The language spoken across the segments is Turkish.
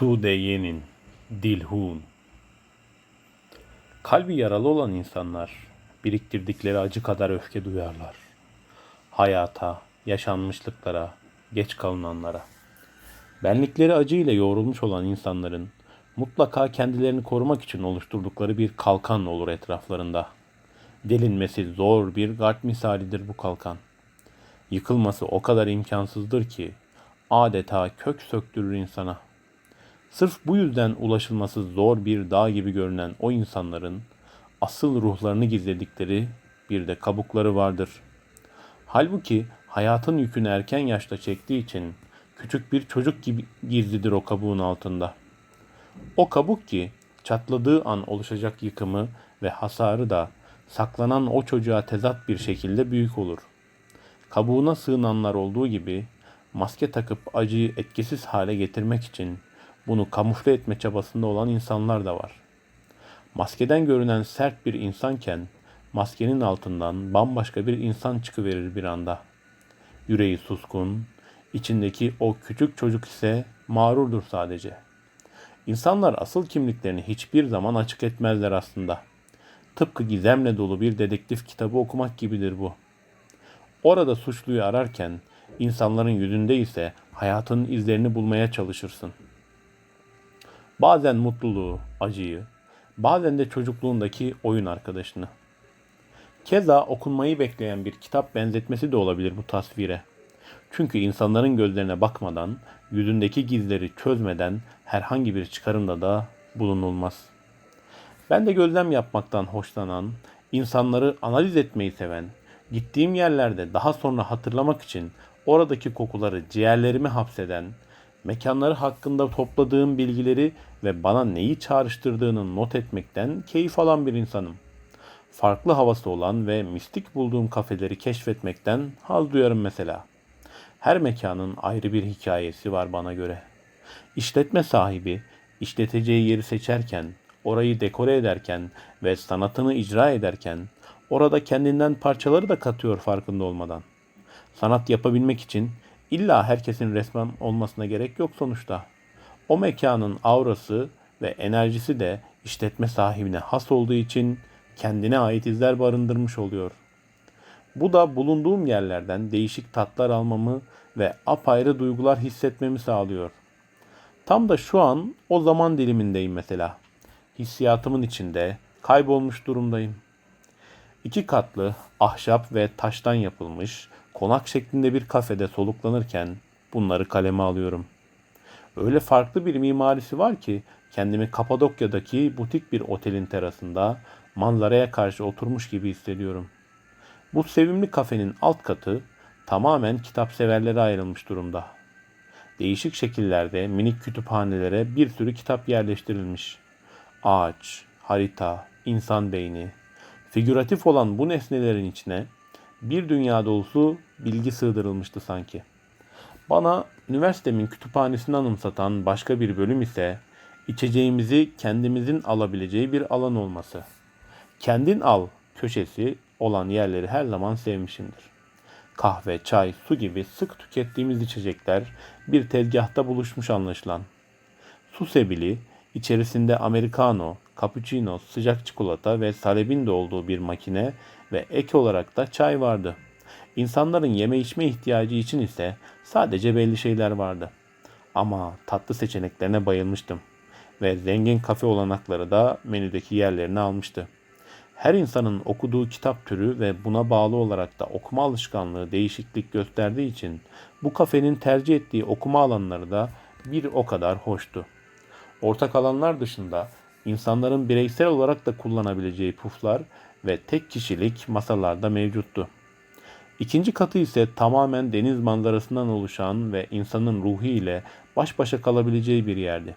Sudeye'nin Dilhun Kalbi yaralı olan insanlar biriktirdikleri acı kadar öfke duyarlar. Hayata, yaşanmışlıklara, geç kalınanlara. Benlikleri acıyla yoğrulmuş olan insanların mutlaka kendilerini korumak için oluşturdukları bir kalkan olur etraflarında. Delinmesi zor bir garp misalidir bu kalkan. Yıkılması o kadar imkansızdır ki adeta kök söktürür insana. Sırf bu yüzden ulaşılması zor bir dağ gibi görünen o insanların asıl ruhlarını gizledikleri bir de kabukları vardır. Halbuki hayatın yükünü erken yaşta çektiği için küçük bir çocuk gibi gizlidir o kabuğun altında. O kabuk ki çatladığı an oluşacak yıkımı ve hasarı da saklanan o çocuğa tezat bir şekilde büyük olur. Kabuğuna sığınanlar olduğu gibi maske takıp acıyı etkisiz hale getirmek için bunu kamufle etme çabasında olan insanlar da var. Maskeden görünen sert bir insanken maskenin altından bambaşka bir insan çıkıverir bir anda. Yüreği suskun, içindeki o küçük çocuk ise mağrurdur sadece. İnsanlar asıl kimliklerini hiçbir zaman açık etmezler aslında. Tıpkı gizemle dolu bir dedektif kitabı okumak gibidir bu. Orada suçluyu ararken insanların yüzünde ise hayatın izlerini bulmaya çalışırsın. Bazen mutluluğu, acıyı, bazen de çocukluğundaki oyun arkadaşını. Keza okunmayı bekleyen bir kitap benzetmesi de olabilir bu tasvire. Çünkü insanların gözlerine bakmadan, yüzündeki gizleri çözmeden herhangi bir çıkarımda da bulunulmaz. Ben de gözlem yapmaktan hoşlanan, insanları analiz etmeyi seven, gittiğim yerlerde daha sonra hatırlamak için oradaki kokuları ciğerlerime hapseden, mekanları hakkında topladığım bilgileri ve bana neyi çağrıştırdığını not etmekten keyif alan bir insanım. Farklı havası olan ve mistik bulduğum kafeleri keşfetmekten haz duyarım mesela. Her mekanın ayrı bir hikayesi var bana göre. İşletme sahibi işleteceği yeri seçerken, orayı dekore ederken ve sanatını icra ederken orada kendinden parçaları da katıyor farkında olmadan. Sanat yapabilmek için illa herkesin resmen olmasına gerek yok sonuçta. O mekanın aurası ve enerjisi de işletme sahibine has olduğu için kendine ait izler barındırmış oluyor. Bu da bulunduğum yerlerden değişik tatlar almamı ve apayrı duygular hissetmemi sağlıyor. Tam da şu an o zaman dilimindeyim mesela. Hissiyatımın içinde kaybolmuş durumdayım. İki katlı, ahşap ve taştan yapılmış, konak şeklinde bir kafede soluklanırken bunları kaleme alıyorum. Öyle farklı bir mimarisi var ki kendimi Kapadokya'daki butik bir otelin terasında manzaraya karşı oturmuş gibi hissediyorum. Bu sevimli kafenin alt katı tamamen kitap severlere ayrılmış durumda. Değişik şekillerde minik kütüphanelere bir sürü kitap yerleştirilmiş. Ağaç, harita, insan beyni. Figüratif olan bu nesnelerin içine bir dünya dolusu bilgi sığdırılmıştı sanki. Bana üniversitemin kütüphanesini anımsatan başka bir bölüm ise içeceğimizi kendimizin alabileceği bir alan olması. Kendin al köşesi olan yerleri her zaman sevmişimdir. Kahve, çay, su gibi sık tükettiğimiz içecekler bir tezgahta buluşmuş anlaşılan. Su sebili, içerisinde americano, cappuccino, sıcak çikolata ve salebin de olduğu bir makine ve ek olarak da çay vardı. İnsanların yeme içme ihtiyacı için ise sadece belli şeyler vardı. Ama tatlı seçeneklerine bayılmıştım ve zengin kafe olanakları da menüdeki yerlerini almıştı. Her insanın okuduğu kitap türü ve buna bağlı olarak da okuma alışkanlığı değişiklik gösterdiği için bu kafenin tercih ettiği okuma alanları da bir o kadar hoştu. Ortak alanlar dışında insanların bireysel olarak da kullanabileceği puflar ve tek kişilik masalar da mevcuttu. İkinci katı ise tamamen deniz manzarasından oluşan ve insanın ruhu ile baş başa kalabileceği bir yerdi.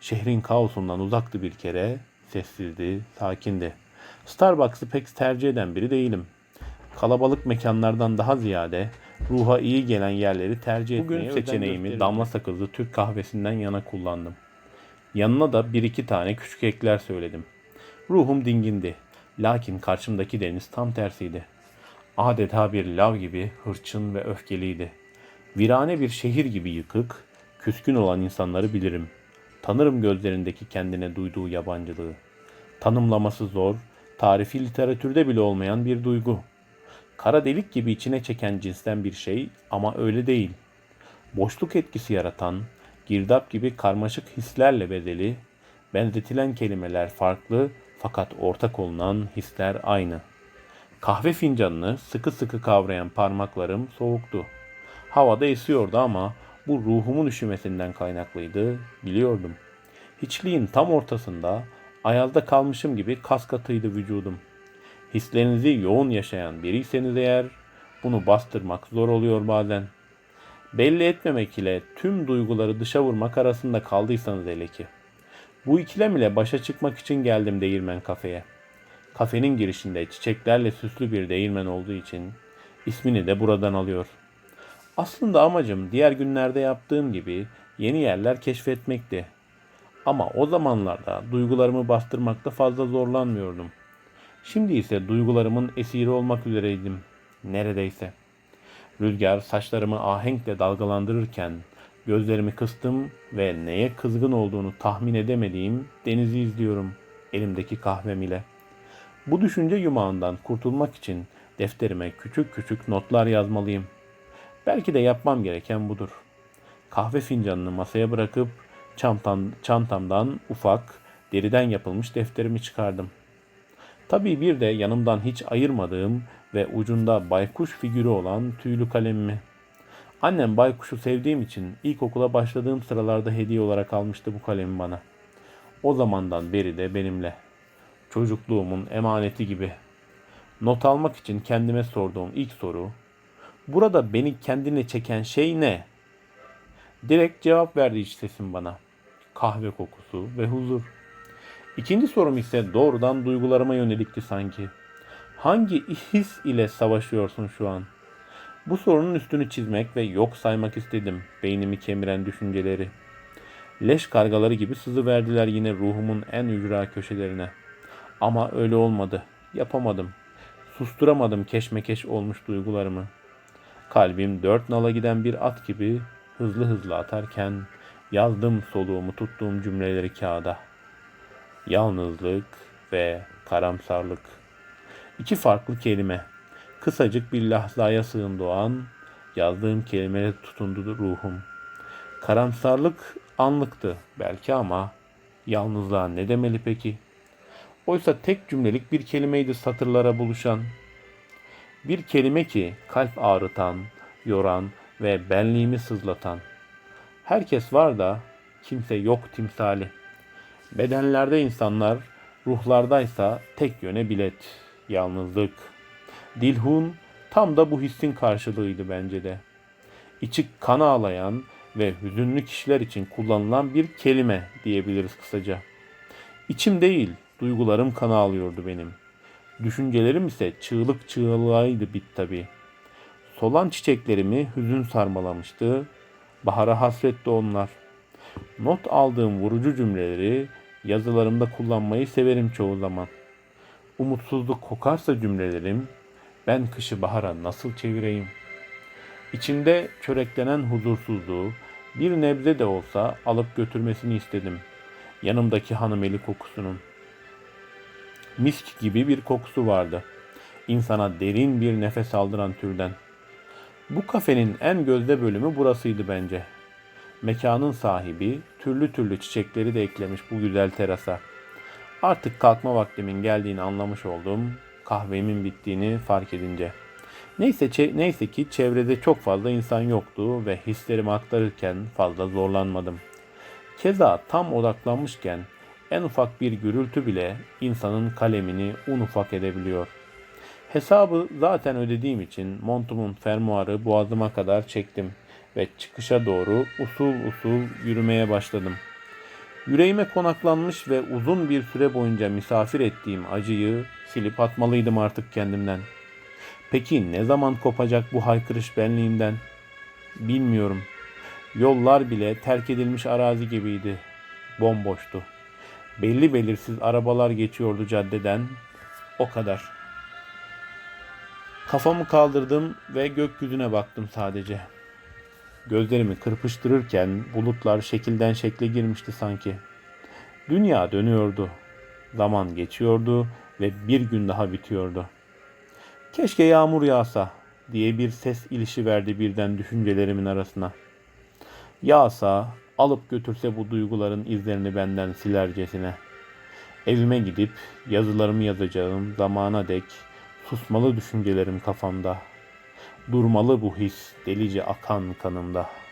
Şehrin kaosundan uzaktı bir kere, sessizdi, sakindi. Starbucks'ı pek tercih eden biri değilim. Kalabalık mekanlardan daha ziyade ruha iyi gelen yerleri tercih etmeye Bugün seçeneğimi damla sakızlı Türk kahvesinden yana kullandım. Yanına da bir iki tane küçük ekler söyledim. Ruhum dingindi. Lakin karşımdaki deniz tam tersiydi. Adeta bir lav gibi hırçın ve öfkeliydi. Virane bir şehir gibi yıkık, küskün olan insanları bilirim. Tanırım gözlerindeki kendine duyduğu yabancılığı. Tanımlaması zor, tarifi literatürde bile olmayan bir duygu. Kara delik gibi içine çeken cinsten bir şey ama öyle değil. Boşluk etkisi yaratan, girdap gibi karmaşık hislerle bedeli, benzetilen kelimeler farklı fakat ortak olunan hisler aynı. Kahve fincanını sıkı sıkı kavrayan parmaklarım soğuktu. Havada esiyordu ama bu ruhumun üşümesinden kaynaklıydı, biliyordum. Hiçliğin tam ortasında, ayazda kalmışım gibi kas katıydı vücudum. Hislerinizi yoğun yaşayan biriyseniz eğer, bunu bastırmak zor oluyor bazen. Belli etmemek ile tüm duyguları dışa vurmak arasında kaldıysanız hele ki. Bu ikilem ile başa çıkmak için geldim değirmen kafeye. Kafenin girişinde çiçeklerle süslü bir değirmen olduğu için ismini de buradan alıyor. Aslında amacım diğer günlerde yaptığım gibi yeni yerler keşfetmekti. Ama o zamanlarda duygularımı bastırmakta fazla zorlanmıyordum. Şimdi ise duygularımın esiri olmak üzereydim. Neredeyse. Rüzgar saçlarımı ahenkle dalgalandırırken gözlerimi kıstım ve neye kızgın olduğunu tahmin edemediğim denizi izliyorum elimdeki kahvem ile. Bu düşünce yumağından kurtulmak için defterime küçük küçük notlar yazmalıyım. Belki de yapmam gereken budur. Kahve fincanını masaya bırakıp çantam, çantamdan ufak, deriden yapılmış defterimi çıkardım. Tabii bir de yanımdan hiç ayırmadığım ve ucunda baykuş figürü olan tüylü kalemimi. Annem baykuşu sevdiğim için ilkokula başladığım sıralarda hediye olarak almıştı bu kalemi bana. O zamandan beri de benimle. Çocukluğumun emaneti gibi. Not almak için kendime sorduğum ilk soru, burada beni kendine çeken şey ne? Direkt cevap verdi iç sesim bana. Kahve kokusu ve huzur. İkinci sorum ise doğrudan duygularıma yönelikti sanki. Hangi his ile savaşıyorsun şu an? Bu sorunun üstünü çizmek ve yok saymak istedim beynimi kemiren düşünceleri. Leş kargaları gibi sızı verdiler yine ruhumun en ücra köşelerine. Ama öyle olmadı. Yapamadım. Susturamadım keşmekeş olmuş duygularımı. Kalbim dört nala giden bir at gibi hızlı hızlı atarken yazdım soluğumu tuttuğum cümleleri kağıda. Yalnızlık ve karamsarlık. İki farklı kelime. Kısacık bir lahzaya sığındı o an. Yazdığım kelimelere tutundu ruhum. Karamsarlık anlıktı belki ama yalnızlığa ne demeli peki? Oysa tek cümlelik bir kelimeydi satırlara buluşan. Bir kelime ki kalp ağrıtan, yoran ve benliğimi sızlatan. Herkes var da kimse yok timsali. Bedenlerde insanlar, ruhlardaysa tek yöne bilet, yalnızlık. Dilhun tam da bu hissin karşılığıydı bence de. İçi kan ağlayan ve hüzünlü kişiler için kullanılan bir kelime diyebiliriz kısaca. İçim değil, duygularım kan ağlıyordu benim. Düşüncelerim ise çığlık çığlığıydı bit tabi. Solan çiçeklerimi hüzün sarmalamıştı. Bahara hasretti onlar. Not aldığım vurucu cümleleri yazılarımda kullanmayı severim çoğu zaman. Umutsuzluk kokarsa cümlelerim, ben kışı bahara nasıl çevireyim? İçimde çöreklenen huzursuzluğu bir nebze de olsa alıp götürmesini istedim. Yanımdaki hanım eli kokusunun. Misk gibi bir kokusu vardı. İnsana derin bir nefes aldıran türden. Bu kafenin en gözde bölümü burasıydı bence. Mekanın sahibi türlü türlü çiçekleri de eklemiş bu güzel terasa. Artık kalkma vaktimin geldiğini anlamış oldum. Kahvemin bittiğini fark edince. Neyse, neyse ki çevrede çok fazla insan yoktu ve hislerimi aktarırken fazla zorlanmadım. Keza tam odaklanmışken en ufak bir gürültü bile insanın kalemini un ufak edebiliyor. Hesabı zaten ödediğim için montumun fermuarı boğazıma kadar çektim ve çıkışa doğru usul usul yürümeye başladım. Yüreğime konaklanmış ve uzun bir süre boyunca misafir ettiğim acıyı silip atmalıydım artık kendimden. Peki ne zaman kopacak bu haykırış benliğimden? Bilmiyorum. Yollar bile terk edilmiş arazi gibiydi. Bomboştu. Belli belirsiz arabalar geçiyordu caddeden. O kadar. Kafamı kaldırdım ve gökyüzüne baktım sadece. gözlerimi kırpıştırırken bulutlar şekilden şekle girmişti sanki. Dünya dönüyordu. Zaman geçiyordu ve bir gün daha bitiyordu. Keşke yağmur yağsa diye bir ses ilişi verdi birden düşüncelerimin arasına. Yağsa, alıp götürse bu duyguların izlerini benden silercesine. Evime gidip yazılarımı yazacağım zamana dek susmalı düşüncelerim kafamda. Durmalı bu his delice akan kanımda.''